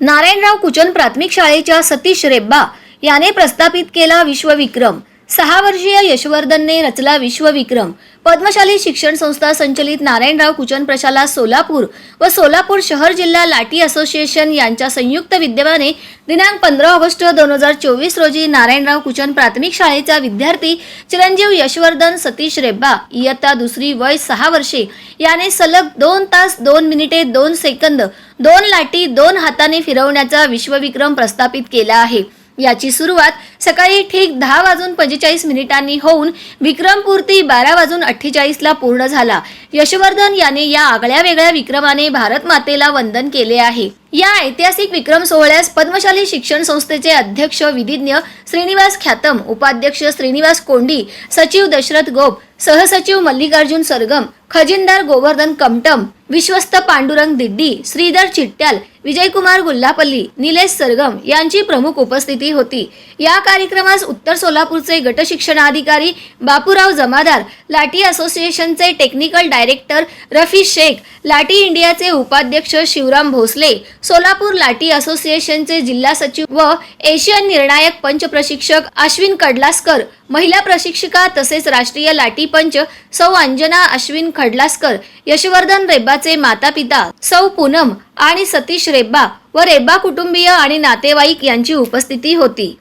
नारायणराव कुचन प्राथमिक शाळेच्या सतीश रेब्बा याने प्रस्थापित केला विश्वविक्रम. सहा वर्षीय यशवर्धनने रचला विश्वविक्रम. पद्मशाली शिक्षण संस्था संचलित नारायणराव कुचन प्रशाला सोलापूर व सोलापूर शहर जिल्हा लाठी असोसिएशन यांच्या संयुक्त विद्यमाने दिनांक पंधरा ऑगस्ट दोन हजार चोवीस रोजी नारायणराव कुचन प्राथमिक शाळेचा विद्यार्थी चिरंजीव यशवर्धन सतीश रेब्बा इयत्ता दुसरी वय सहा वर्षे. याने सलग दोन तास दोन मिनिटे दोन सेकंद दोन लाटी दोन हाताने फिरवण्याचा विश्वविक्रम प्रस्थापित केला आहे. याची सुरुवात सकाळी ठीक दहा वाजून पंचेचाळीस मिनिटांनी होऊन विक्रमपूर्ती बारा वाजून अठ्ठेचाळीसला पूर्ण झाला. यशवर्धन याने या आगळ्या वेगळ्या विक्रमाने भारत मातेला वंदन केले आहे. या ऐतिहासिक विक्रम सोहळ्यास पद्मशाली शिक्षण संस्थेचे अध्यक्ष विधिज्ञ श्रीनिवास ख्यातम उपाध्यक्ष श्रीनिवास कोंडी सचिव दशरथ गोप सहसचिव मल्लिकार्जुन सरगम खजिनदार गोवर्धन कमटम विश्वस्त पांडुरंग दिड्डी श्रीधर चिट्ट्याल विजयकुमार गुल्लापल्ली निलेश सरगम यांची प्रमुख उपस्थिती होती. या कार्यक्रमास उत्तर सोलापूरचे गटशिक्षणाधिकारी बापूराव जमादार लाठी असोसिएशनचे टेक्निकल डायरेक्टर रफी शेख लाठी इंडियाचे उपाध्यक्ष शिवराम भोसले सोलापूर लाठी असोसिएशनचे जिल्हा सचिव व एशियन निर्णायक पंच प्रशिक्षक अश्विन कडलासकर महिला प्रशिक्षिका तसेच राष्ट्रीय लाठी पंच सौ अंजना अश्विन खडलासकर यशवर्धन रेब्बाचे माता पिता सौ पूनम आणि सतीश रेब्बा व रेब्बा कुटुंबीय आणि नातेवाईक यांची उपस्थिती होती.